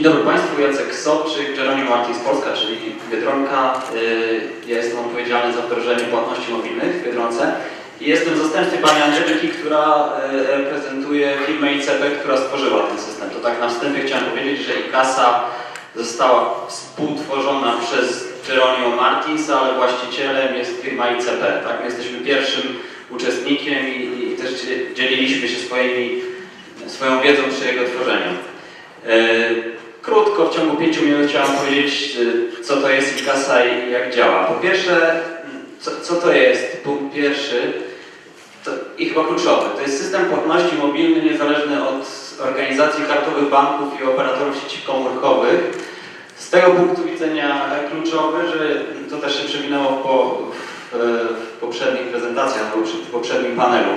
Dzień dobry Państwu, Jacek Sobczyk, Jeronimo Martins Polska, czyli Biedronka. Y, Ja jestem odpowiedzialny za wdrożenie płatności mobilnych w Biedronce i jestem zastępcą Pani Angeliki, która y, reprezentuje firmę ICP, która stworzyła ten system. To tak na wstępie chciałem powiedzieć, że IKASA została współtworzona przez Jeronimo Martinsa, ale właścicielem jest firma ICP. Tak? My jesteśmy pierwszym uczestnikiem i, i też dzie- dzieliliśmy się swoimi, swoją wiedzą przy jego tworzeniu. Krótko, w ciągu pięciu minut chciałem powiedzieć, e, co to jest IKASA i jak działa. Po pierwsze, co, co to jest? Punkt pierwszy to, i chyba kluczowy. To jest system płatności mobilny niezależny od organizacji kartowych banków i operatorów sieci komórkowych. Z tego punktu widzenia kluczowy, że to też się przewinęło po, w, w poprzednich prezentacjach, w poprzednim panelu.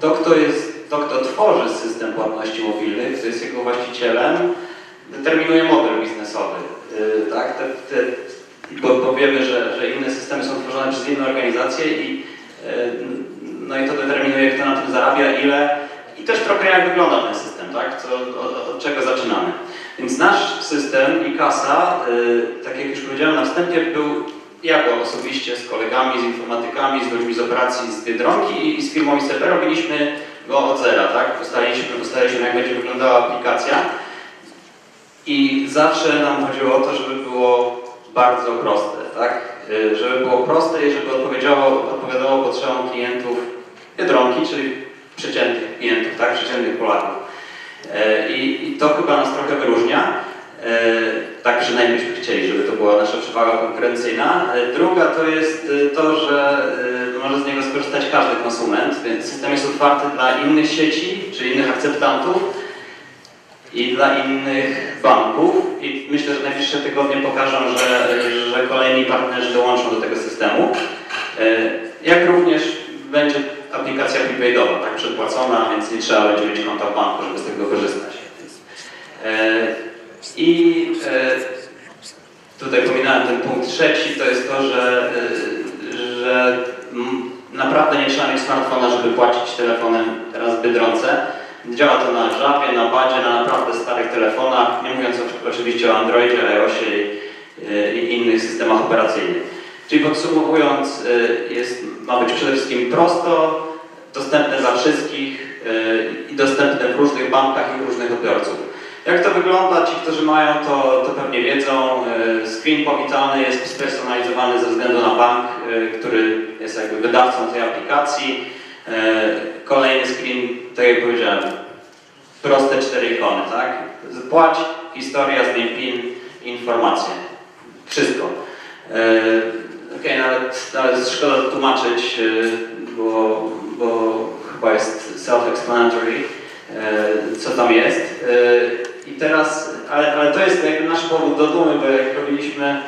To, kto jest, to, kto tworzy system płatności mobilnych, kto jest jego właścicielem, determinuje model biznesowy. Yy, tak? Te, te, bo, bo wiemy, że, że inne systemy są tworzone przez inne organizacje i, yy, no i to determinuje, kto na tym zarabia, ile i też trochę jak wygląda ten system, tak? Co, od, od czego zaczynamy. Więc nasz system IKASA, yy, tak jak już powiedziałem na wstępie, był ja go osobiście z kolegami, z informatykami, z ludźmi z operacji z Biedronki i, i z firmą ICP robiliśmy go od zera, tak? Ustaliliśmy, ustaliliśmy jak będzie wyglądała aplikacja. I zawsze nam chodziło o to, żeby było bardzo proste, tak? Y, Żeby było proste i żeby odpowiedziało, odpowiadało potrzebom klientów Biedronki, czyli przeciętnych klientów, tak? Przeciętnych Polaków. E, I, I to chyba nas trochę wyróżnia. E, Tak przynajmniej byśmy chcieli, żeby to była nasza przewaga konkurencyjna. Druga to jest to, że e, może z niego skorzystać każdy konsument, więc system jest otwarty dla innych sieci, czy innych akceptantów i dla innych banków. I myślę, że najbliższe tygodnie pokażą, że, że kolejni partnerzy dołączą do tego systemu. E, Jak również będzie aplikacja prepaidowa, tak przedpłacona, więc nie trzeba będzie mieć konta w banku, żeby z tego korzystać. E, I e, tutaj pominąłem ten punkt trzeci, to jest to, że, że naprawdę nie trzeba mieć smartfona, żeby płacić telefonem teraz w Biedronce. Działa to na Javie, na Badzie, na naprawdę starych telefonach, nie mówiąc oczywiście o Androidzie, iOSie i, e, i innych systemach operacyjnych. Czyli podsumowując, e, jest, ma być przede wszystkim prosto, dostępne dla wszystkich e, i dostępne w różnych bankach i różnych odbiorców. Jak to wygląda? Ci, którzy mają to, to pewnie wiedzą. Screen powitalny jest spersonalizowany ze względu na bank, który jest jakby wydawcą tej aplikacji. E, Kolejny screen, tak jak powiedziałem, proste cztery ikony, tak? Płać, historia, zdjęć PIN, informacje. Wszystko. E, Okej, nawet, nawet szkoda tłumaczyć, e, bo, bo chyba jest self-explanatory, co tam jest. I teraz, ale, ale to jest jakby nasz powód do dumy, bo jak robiliśmy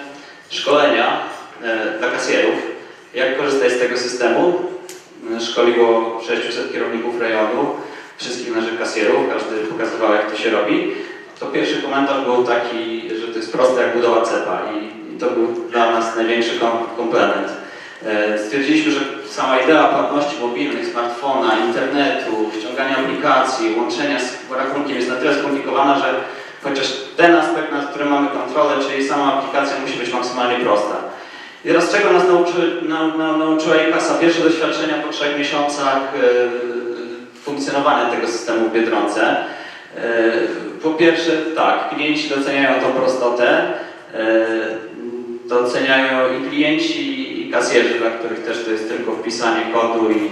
szkolenia dla kasjerów, jak korzystać z tego systemu, szkoliło 600 kierowników rejonu, wszystkich naszych kasjerów, każdy pokazywał jak to się robi, to pierwszy komentarz był taki, że to jest proste jak budowa cepa i, i to był dla nas największy kom- komplement. E, Stwierdziliśmy, że sama idea płatności mobilnych, smartfona, internetu, ściągania aplikacji, łączenia z rachunkiem jest na tyle skomplikowana, że chociaż ten aspekt, nad którym mamy kontrolę, czyli sama aplikacja musi być maksymalnie prosta. I teraz czego nas nauczy, na, na, nauczyła IKASA? Pierwsze doświadczenia po trzech miesiącach e, funkcjonowania tego systemu w Biedronce. E, Po pierwsze, tak, klienci doceniają tą prostotę, e, doceniają i klienci, i kasjerzy, dla których też to jest tylko wpisanie kodu i,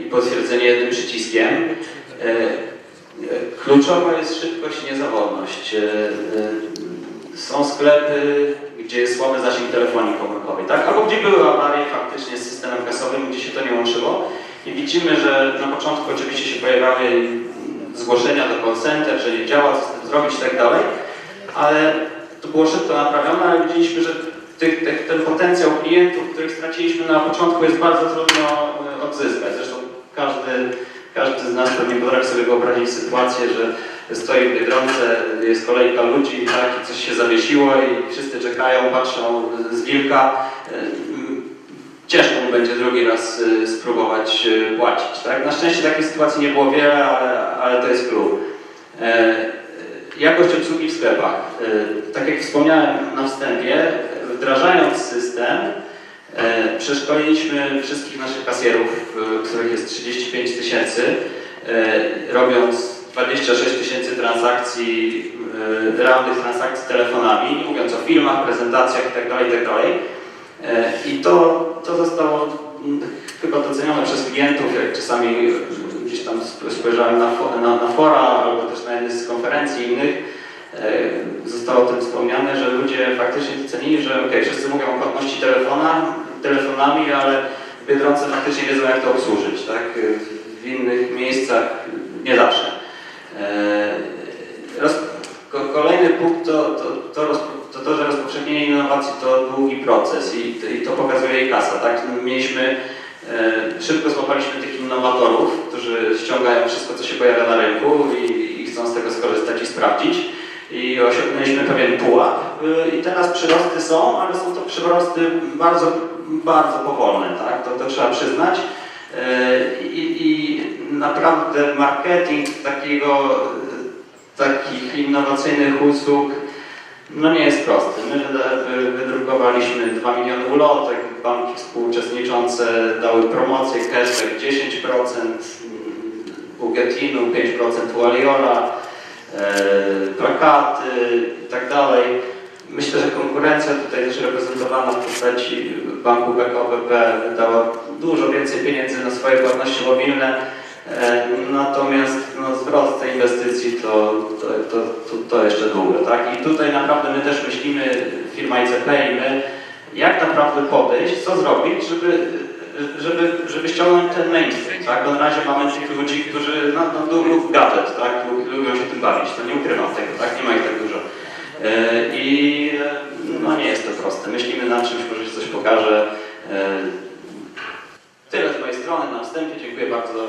i potwierdzenie jednym przyciskiem. Kluczowa jest szybkość i niezawodność. Są sklepy, gdzie jest słaby zasięg telefonii komórkowej, tak? Albo gdzie były awarie faktycznie z systemem kasowym, gdzie się to nie łączyło. I widzimy, że na początku oczywiście się pojawiały zgłoszenia do call center, że nie działa, co z tym zrobić i tak dalej, ale to było szybko naprawione, ale widzieliśmy, że tych, tych, ten potencjał klientów, których straciliśmy na początku jest bardzo trudno e, odzyskać. Zresztą każdy, każdy z nas pewnie potrafi sobie wyobrazić sytuację, że stoi w Biedronce, jest kolejka ludzi tak, i coś się zawiesiło i wszyscy czekają, patrzą z wilka. E, Ciężko mu będzie drugi raz e, spróbować e, płacić. Tak? Na szczęście takiej sytuacji nie było wiele, ale, ale to jest. E, Jakość obsługi w sklepach. Tak jak wspomniałem na wstępie, wdrażając system, przeszkoliliśmy wszystkich naszych kasjerów, których jest 35 tysięcy, robiąc 26 tysięcy transakcji, e, realnych transakcji telefonami, nie mówiąc o filmach, prezentacjach itd. itd. E, I to, to zostało mm, chyba docenione przez klientów, jak czasami gdzieś tam sp- spojrzałem na, na, na fora albo też na jednej z konferencji innych, e, zostało o tym wspomniane, że ludzie faktycznie docenili, że okej, wszyscy mówią o płatności telefona, telefonami, ale Biedronce faktycznie wiedzą jak to obsłużyć, tak? W innych miejscach nie zawsze. E, kolejny punkt to, to, to, to to, że rozpowszechnienie innowacji to długi proces i, i to pokazuje jej kasa. Tak? Mieliśmy, e, szybko złapaliśmy tych innowatorów, którzy ściągają wszystko, co się pojawia na rynku i, i chcą z tego skorzystać i sprawdzić. I osiągnęliśmy pewien pułap e, i teraz przyrosty są, ale są to przyrosty bardzo, bardzo powolne, tak? to, to trzeba przyznać. I, I naprawdę marketing takiego, takich innowacyjnych usług no nie jest prosty. My wydrukowaliśmy 2 miliony ulotek, banki współuczestniczące dały promocję cashback 10%, mm, u Getinu 5% u Aliola, e, plakaty i tak. Myślę, że konkurencja tutaj też reprezentowana w postaci banku BKOBP wydała dużo więcej pieniędzy na swoje płatności mobilne, e, natomiast no, zwrot tej inwestycji to, to, to, to, to jeszcze długo. Tak? I tutaj naprawdę my też myślimy, firma ICP i my, jak naprawdę podejść, co zrobić, żeby, żeby, żeby ściągnąć ten mainstream. Tak? Bo na razie mamy tych ludzi, którzy no, no, lubią gadżet, tak? Lub- lubią się tym bawić, to nie ukrywam tego, tak? nie ma ich tak dużo. E, I proste. Myślimy nad czymś, może się coś pokaże. E, Tyle z mojej strony na wstępie. Dziękuję bardzo